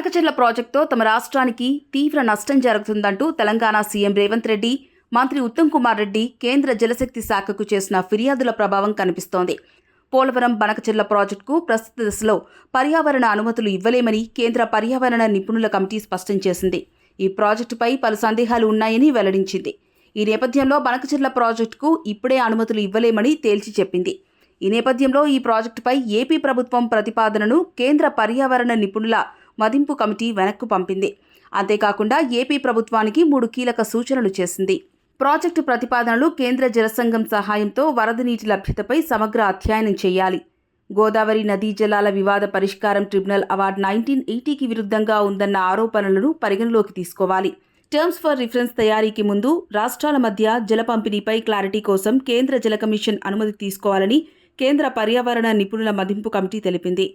కనకచెర్ల ప్రాజెక్టుతో తమ రాష్ట్రానికి తీవ్ర నష్టం జరుగుతుందంటూ తెలంగాణ సీఎం రేవంత్ రెడ్డి మంత్రి ఉత్తమ్ కుమార్ రెడ్డి కేంద్ర జలశక్తి శాఖకు చేసిన ఫిర్యాదుల ప్రభావం కనిపిస్తోంది. పోలవరం బనకచెర్ల ప్రాజెక్టుకు ప్రస్తుత దశలో పర్యావరణ అనుమతులు ఇవ్వలేమని కేంద్ర పర్యావరణ నిపుణుల కమిటీ స్పష్టం చేసింది. ఈ ప్రాజెక్టుపై పలు సందేహాలు ఉన్నాయని వెల్లడించింది. ఈ నేపథ్యంలో బనకచెర్ల ప్రాజెక్టుకు ఇప్పుడే అనుమతులు ఇవ్వలేమని తేల్చి చెప్పింది. ఈ నేపథ్యంలో ఈ ప్రాజెక్టుపై ఏపీ ప్రభుత్వం ప్రతిపాదనను కేంద్ర పర్యావరణ నిపుణుల మదింపు కమిటీ వెనక్కు పంపింది. అంతేకాకుండా ఏపీ ప్రభుత్వానికి మూడు కీలక సూచనలు చేసింది. ప్రాజెక్టు ప్రతిపాదనలు కేంద్ర జలసంఘం సహాయంతో వరద నీటి లభ్యతపై సమగ్ర అధ్యయనం చేయాలి. గోదావరి నదీ జలాల వివాద పరిష్కారం ట్రిబ్యునల్ అవార్డు నైన్టీన్ ఎయిటీకి విరుద్ధంగా ఉందన్న ఆరోపణలను పరిగణలోకి తీసుకోవాలి. టర్మ్స్ ఫర్ రిఫరెన్స్ తయారీకి ముందు రాష్ట్రాల మధ్య జల పంపిణీపై క్లారిటీ కోసం కేంద్ర జల కమిషన్ అనుమతి తీసుకోవాలని కేంద్ర పర్యావరణ నిపుణుల మదింపు కమిటీ తెలిపింది.